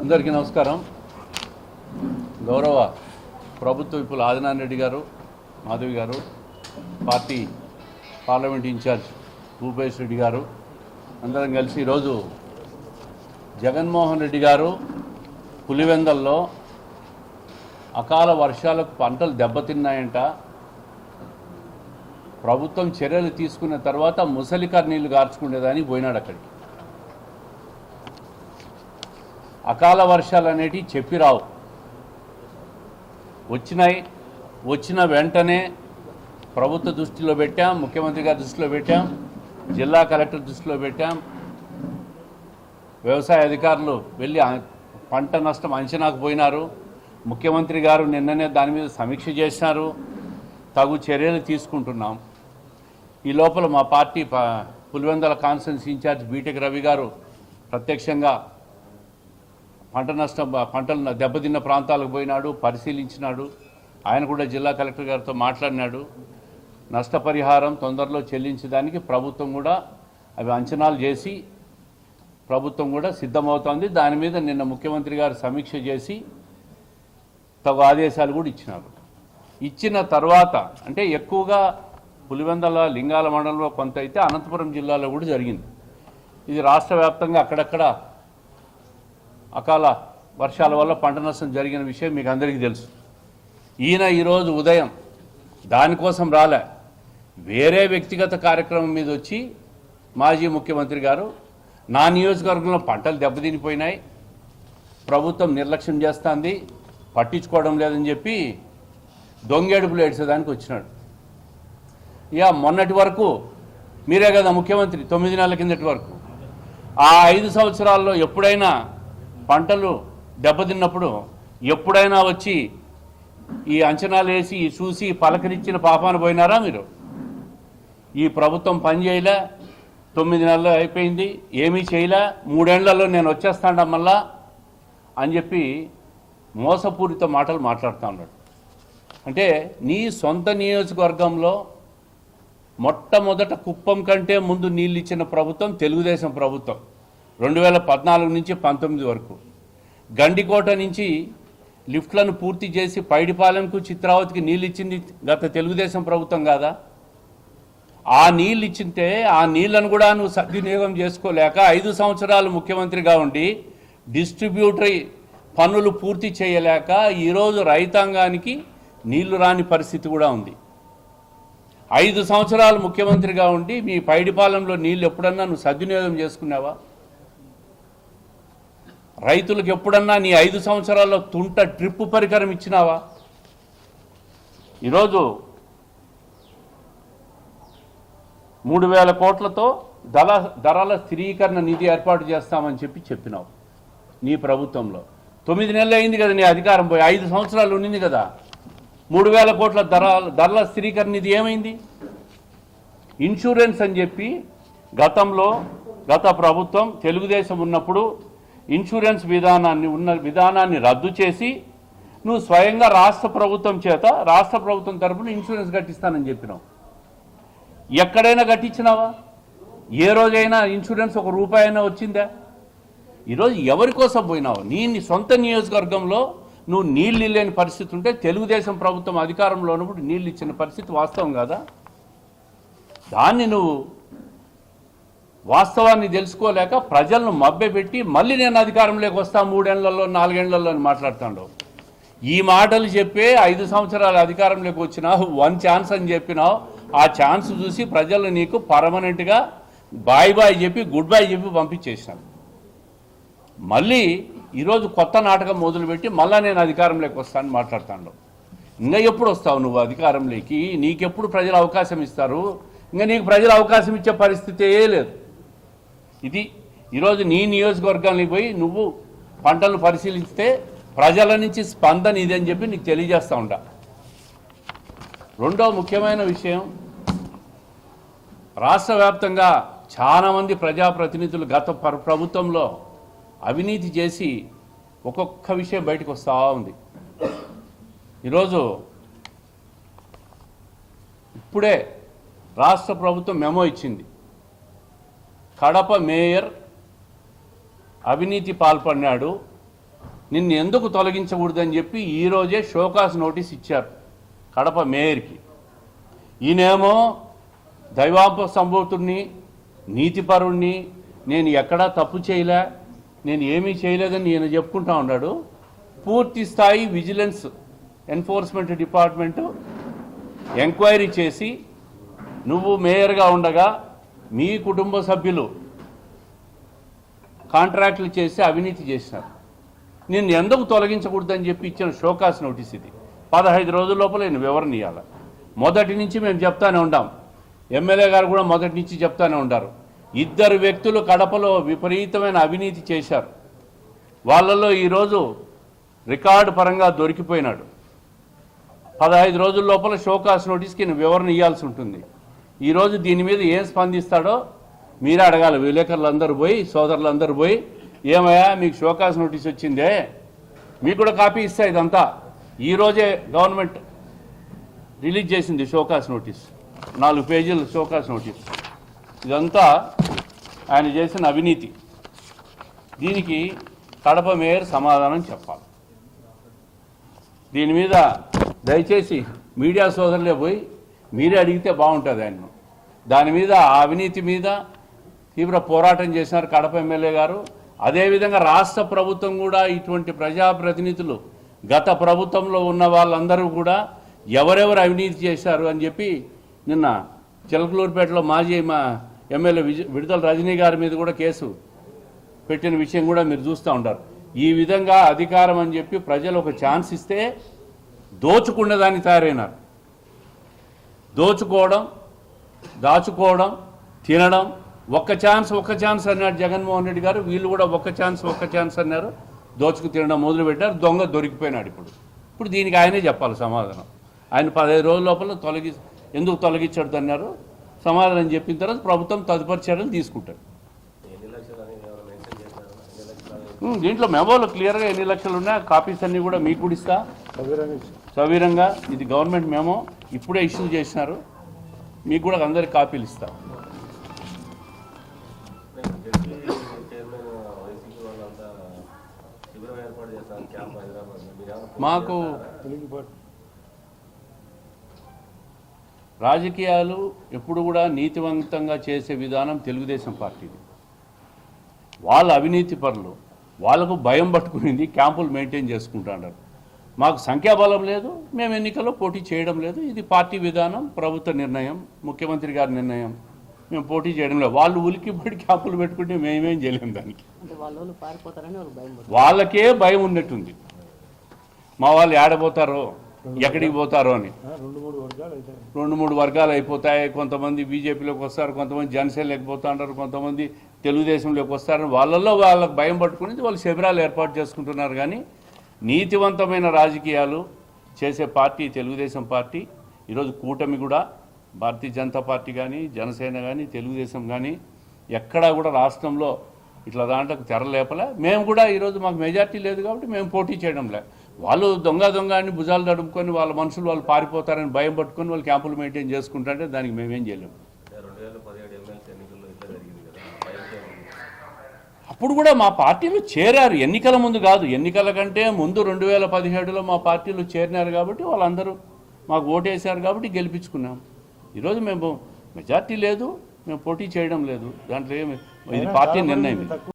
అందరికీ నమస్కారం. గౌరవ ప్రభుత్వ విపుల Adinarayana Reddy garu Madhavi garu party parliament incharge Bhupesh Reddy garu అందరం కలిసి ఈరోజు జగన్మోహన్ రెడ్డి గారు పులివెందల్లో అకాల వర్షాలకు పంటలు దెబ్బతిన్నాయంట. ప్రభుత్వం చర్యలు తీసుకున్న తర్వాత ముసలికర్ నీళ్ళు గార్చుకునేదానికి పోయినాడు అక్కడికి. అకాల వర్షాలు అనేటివి చెప్పి రావు. వచ్చినాయి. వచ్చిన వెంటనే ప్రభుత్వ దృష్టిలో పెట్టాం ముఖ్యమంత్రి గారి దృష్టిలో పెట్టాం జిల్లా కలెక్టర్ దృష్టిలో పెట్టాం. వ్యవసాయ అధికారులు వెళ్ళి పంట నష్టం అంచనాకు పోయినారు. ముఖ్యమంత్రి గారు నిన్ననే దాని మీద సమీక్ష చేసినారు తగు చర్యలు తీసుకుంటున్నాం. ఈ లోపల మా పార్టీ ప- Pulivendula conference incharge B Tech Ravi garu ప్రత్యక్షంగా పంట నష్టం పంటలు దెబ్బతిన్న ప్రాంతాలకు పోయినాడు పరిశీలించినాడు. ఆయన కూడా జిల్లా కలెక్టర్ గారితో మాట్లాడినాడు. నష్టపరిహారం తొందరలో చెల్లించడానికి ప్రభుత్వం కూడా అవి అంచనాలు చేసి ప్రభుత్వం కూడా సిద్ధమవుతోంది. దాని మీద నిన్న ముఖ్యమంత్రి గారు సమీక్ష చేసి తగు ఆదేశాలు కూడా ఇచ్చినారు. ఇచ్చిన తర్వాత అంటే ఎక్కువగా పులివెందల లింగాల మండలంలో కొంత అయితే అనంతపురం జిల్లాలో కూడా జరిగింది. ఇది రాష్ట్ర వ్యాప్తంగా అక్కడక్కడ అకాల వర్షాల వల్ల పంట నష్టం జరిగిన విషయం మీకు అందరికీ తెలుసు. ఈయన ఈరోజు ఉదయం దానికోసం రాలే. వేరే వ్యక్తిగత కార్యక్రమం మీద వచ్చి మాజీ ముఖ్యమంత్రి గారు నా నియోజకవర్గంలో పంటలు దెబ్బతినిపోయినాయి ప్రభుత్వం నిర్లక్ష్యం చేస్తుంది పట్టించుకోవడం లేదని చెప్పి దొంగేడుపులు ఏడ్చేదానికి వచ్చినాడు. ఇక మొన్నటి వరకు మీరే కదా ముఖ్యమంత్రి తొమ్మిది నెలల కిందటి వరకు. ఆ ఐదు సంవత్సరాల్లో ఎప్పుడైనా పంటలు దెబ్బతిన్నప్పుడు ఎప్పుడైనా వచ్చి ఈ అంచనాలు వేసి చూసి పలకరించిన పాపాన పోయినారా మీరు? ఈ ప్రభుత్వం పనిచేయలే తొమ్మిది నెలలు అయిపోయింది ఏమీ చేయలే మూడేళ్ళలో నేను వచ్చేస్తాడా మళ్ళా అని చెప్పి మోసపూరిత మాటలు మాట్లాడుతూ ఉన్నాడు. అంటే నీ సొంత నియోజకవర్గంలో మొట్టమొదట కుప్పం కంటే ముందు నీళ్ళు ఇచ్చిన ప్రభుత్వం తెలుగుదేశం ప్రభుత్వం. రెండు వేల పద్నాలుగు నుంచి పంతొమ్మిది వరకు. గండికోట నుంచి లిఫ్ట్లను పూర్తి చేసి పైడిపాలెంకు చిత్రావతికి నీళ్ళు ఇచ్చింది గత తెలుగుదేశం ప్రభుత్వం కాదా? ఆ నీళ్ళు ఇచ్చింటే ఆ నీళ్ళను కూడా నువ్వు సద్వినియోగం చేసుకోలేక ఐదు సంవత్సరాలు ముఖ్యమంత్రిగా ఉండి డిస్ట్రిబ్యూటరీ పనులు పూర్తి చేయలేక ఈరోజు రైతాంగానికి నీళ్ళు రాని పరిస్థితి కూడా ఉంది. ఐదు సంవత్సరాలు ముఖ్యమంత్రిగా ఉండి మీ పైడిపాలెంలో నీళ్ళు ఎప్పుడన్నా నువ్వు సద్వినియోగం చేసుకున్నావా? రైతులకు ఎప్పుడన్నా నీ ఐదు సంవత్సరాల్లో తుంట ట్రిప్ పరికరం ఇచ్చినావా? ఈరోజు మూడు వేల కోట్లతో ధర ధరల స్థిరీకరణ నిధి ఏర్పాటు చేస్తామని చెప్పి చెప్పినావు నీ ప్రభుత్వంలో. తొమ్మిది నెలలు అయింది కదా నీ అధికారం పోయి ఐదు సంవత్సరాలు ఉండింది కదా. మూడు వేల కోట్ల ధర ధరల స్థిరీకరణ నిధి ఏమైంది? ఇన్సూరెన్స్ అని చెప్పి గతంలో గత ప్రభుత్వం తెలుగుదేశం ఉన్నప్పుడు ఇన్సూరెన్స్ విధానాన్ని ఉన్న విధానాన్ని రద్దు చేసి నువ్వు స్వయంగా రాష్ట్ర ప్రభుత్వం చేత రాష్ట్ర ప్రభుత్వం తరపున ఇన్సూరెన్స్ కట్టిస్తానని చెప్పినావు. ఎక్కడైనా కట్టించినావా? ఏ రోజైనా ఇన్సూరెన్స్ ఒక రూపాయి అయినా వచ్చిందా? ఈరోజు ఎవరి కోసం పోయినావు? నీ సొంత నియోజకవర్గంలో నువ్వు నీళ్ళు లేని పరిస్థితి ఉంటే తెలుగుదేశం ప్రభుత్వం అధికారంలో ఉన్నప్పుడు నీళ్ళు ఇచ్చిన పరిస్థితి వాస్తవం కాదా? దాన్ని నువ్వు వాస్తవాన్ని తెలుసుకోలేక ప్రజలను మభ్యపెట్టి మళ్ళీ నేను అధికారంలోకి వస్తా మూడేళ్ళలో నాలుగేళ్ళలో అని మాట్లాడుతాడు. ఈ మాటలు చెప్పే ఐదు సంవత్సరాల అధికారంలోకి వచ్చినావు వన్ ఛాన్స్ అని చెప్పినావు ఆ ఛాన్స్ చూసి ప్రజలు నీకు పర్మనెంట్గా బాయ్ బాయ్ చెప్పి గుడ్ బాయ్ చెప్పి పంపించేసాను. మళ్ళీ ఈరోజు కొత్త నాటకం మొదలుపెట్టి మళ్ళా నేను అధికారంలోకి వస్తానని మాట్లాడుతాను ఇంకా ఎప్పుడు వస్తావు నువ్వు అధికారంలోకి? నీకెప్పుడు ప్రజలు అవకాశం ఇస్తారు? ఇంకా నీకు ప్రజలు అవకాశం ఇచ్చే పరిస్థితి ఏ లేదు. ఇది ఈరోజు నీ నియోజకవర్గానికి పోయి నువ్వు పంటలు పరిశీలిస్తే ప్రజల నుంచి స్పందన ఇది అని చెప్పి నీకు తెలియజేస్తూ ఉంటా. రెండో ముఖ్యమైన విషయం రాష్ట్ర వ్యాప్తంగా చాలామంది ప్రజాప్రతినిధులు గత ప్రభుత్వంలో అవినీతి చేసి ఒక్కొక్క విషయం బయటకు వస్తూ ఉంది. ఈరోజు ఇప్పుడే రాష్ట్ర ప్రభుత్వం మెమో ఇచ్చింది. కడప మేయర్ అవినీతి పాల్పడినాడు. నిన్ను ఎందుకు తొలగించకూడదని చెప్పి ఈరోజే షోకాస్ నోటీస్ ఇచ్చారు కడప మేయర్కి. ఈయనేమో దైవాంప సంభూతుడిని నీతిపరుణ్ణి నేను ఎక్కడా తప్పు చేయలే నేను ఏమీ చేయలేదని ఈయన చెప్పుకుంటా ఉన్నాడు. పూర్తి స్థాయి విజిలెన్స్ ఎన్ఫోర్స్మెంట్ డిపార్ట్మెంటు ఎంక్వైరీ చేసి నువ్వు మేయర్గా ఉండగా మీ కుటుంబ సభ్యులు కాంట్రాక్ట్లు చేసి అవినీతి చేసినారు నిన్ను ఎందుకు తొలగించకూడదని చెప్పి ఇచ్చిన షోకాస్ నోటీస్ ఇది. పదహైదు రోజుల లోపల నేను వివరణ ఇవ్వాలి మొదటి నుంచి మేము చెప్తానే ఉంటాం ఎమ్మెల్యే గారు కూడా మొదటి నుంచి చెప్తానే ఉంటారు ఇద్దరు వ్యక్తులు కడపలో విపరీతమైన అవినీతి చేశారు. వాళ్ళలో ఈరోజు రికార్డు పరంగా దొరికిపోయినాడు. పదహైదు రోజుల లోపల షోకాస్ నోటీస్కి నేను వివరణ ఇవ్వాల్సి ఉంటుంది. ఈరోజు దీని మీద ఏం స్పందిస్తాడో మీరే అడగాలి. విలేకరులందరూ పోయి సోదరులందరూ పోయి ఏమయ్యా మీకు షోకాస్ నోటీస్ వచ్చిందే? మీకు కూడా కాపీ ఇస్తా ఇదంతా. ఈరోజే గవర్నమెంట్ రిలీజ్ చేసింది షోకాస్ నోటీస్. నాలుగు పేజీల షోకాస్ నోటీస్. ఇదంతా ఆయన చేసిన అవినీతి. దీనికి కడప మేయర్ సమాధానం చెప్పాలి. దీని మీద దయచేసి మీడియా సోదరులే పోయి మీరే అడిగితే బాగుంటుంది ఆయన. దాని మీద ఆ అవినీతి మీద తీవ్ర పోరాటం చేసినారు కడప ఎమ్మెల్యే గారు. అదేవిధంగా రాష్ట్ర ప్రభుత్వం కూడా ఇటువంటి ప్రజాప్రతినిధులు గత ప్రభుత్వంలో ఉన్న వాళ్ళందరూ కూడా ఎవరెవరు అవినీతి చేశారు అని చెప్పి నిన్న చిలకలూరుపేటలో మాజీ మా ఎమ్మెల్యే విడుదల రజనీ గారి మీద కూడా కేసు పెట్టిన విషయం కూడా మీరు చూస్తూ ఉంటారు. ఈ విధంగా అధికారం అని చెప్పి ప్రజలు ఒక ఛాన్స్ ఇస్తే దోచుకునే దాన్ని తయారైనారు. దోచుకోవడం దాచుకోవడం తినడం ఒక్క ఛాన్స్ ఒక్క ఛాన్స్ అన్నాడు జగన్మోహన్ రెడ్డి గారు. వీళ్ళు కూడా ఒక్క ఛాన్స్ ఒక్క ఛాన్స్ అన్నారు. దోచుకు తినడం మొదలుపెట్టారు. దొంగ దొరికిపోయినాడు ఇప్పుడు. ఇప్పుడు దీనికి ఆయనే చెప్పాలి సమాధానం. ఆయన పదహైదు రోజుల లోపల తొలగి ఎందుకు తొలగించాడు అన్నారు. సమాధానం చెప్పిన తర్వాత ప్రభుత్వం తదుపరి చర్యలు తీసుకుంటారు. దీంట్లో మెమోలో క్లియర్గా ఎన్ని లక్షలు ఉన్నాయి కాపీస్ అన్నీ కూడా మీకు కూడా ఇస్తా. సవీరంగా ఇది గవర్నమెంట్ మేము ఇప్పుడే ఇష్యూ చేసినారు. మీకు కూడా అందరికి కాపీలు ఇస్తాం. మాకు రాజకీయాలు ఎప్పుడు కూడా నీతివంతంగా చేసే విధానం తెలుగుదేశం పార్టీది. వాళ్ళ అవినీతి పనులు వాళ్ళకు భయం పట్టుకునింది క్యాంపులు మెయింటైన్ చేసుకుంటున్నారు మాకు సంఖ్యాబలం లేదు మేము ఎన్నికల్లో పోటీ చేయడం లేదు. ఇది పార్టీ విధానం ప్రభుత్వ నిర్ణయం ముఖ్యమంత్రి గారి నిర్ణయం. మేము పోటీ చేయడం లేదు. వాళ్ళు ఉలికి పడి క్యాంపులు పెట్టుకుంటే మేమేం చేయలేము దానికి. అంటే వాళ్ళ వాళ్ళు పారిపోతారని వాళ్ళు భయం పడుతుంది. వాళ్ళకే భయం ఉన్నట్టుంది. మా వాళ్ళు ఏడబోతారో ఎక్కడికి పోతారో అని. రెండు మూడు వర్గాలు అయిపోతాయి. కొంతమంది బీజేపీలోకి వస్తారు కొంతమంది జనసేనలోకి పోతా ఉంటారు కొంతమంది తెలుగుదేశంలోకి వస్తారు వాళ్ళల్లో వాళ్ళకి భయం పట్టుకుని వాళ్ళు శిబిరాలు ఏర్పాటు చేసుకుంటున్నారు. కానీ నీతివంతమైన రాజకీయాలు చేసే పార్టీ తెలుగుదేశం పార్టీ ఈరోజు కూటమి కూడా భారతీయ జనతా పార్టీ కానీ జనసేన కానీ తెలుగుదేశం కానీ ఎక్కడా కూడా రాష్ట్రంలో ఇట్లా దాంట్లోకి తెరలేపలే మేము కూడా ఈరోజు మాకు మెజార్టీ లేదు కాబట్టి మేము పోటీ చేయడం లే వాళ్ళు దొంగ దొంగ అని భుజాలు తడుపుకొని వాళ్ళ మనుషులు వాళ్ళు పారిపోతారని భయం పట్టుకొని వాళ్ళు క్యాంపులు మెయింటైన్ చేసుకుంటుంటే దానికి మేమేం చేయలేము రెండు వేల పదిహేడు ఎమ్మెల్సీ ఎన్నికల్లో ఇట్లా జరిగింది కదా భయంతో ఉంది. అప్పుడు కూడా మా పార్టీలో చేరారు. ఎన్నికల ముందు కాదు ఎన్నికల కంటే ముందు రెండు వేల పదిహేడులో మా పార్టీలో చేరినారు కాబట్టి వాళ్ళందరూ మాకు ఓటేశారు కాబట్టి గెలిపించుకున్నాం. ఈరోజు మేము మెజార్టీ లేదు మేము పోటీ చేయడం లేదు. దాంట్లో ఏమి ఇది పార్టీ నిర్ణయం.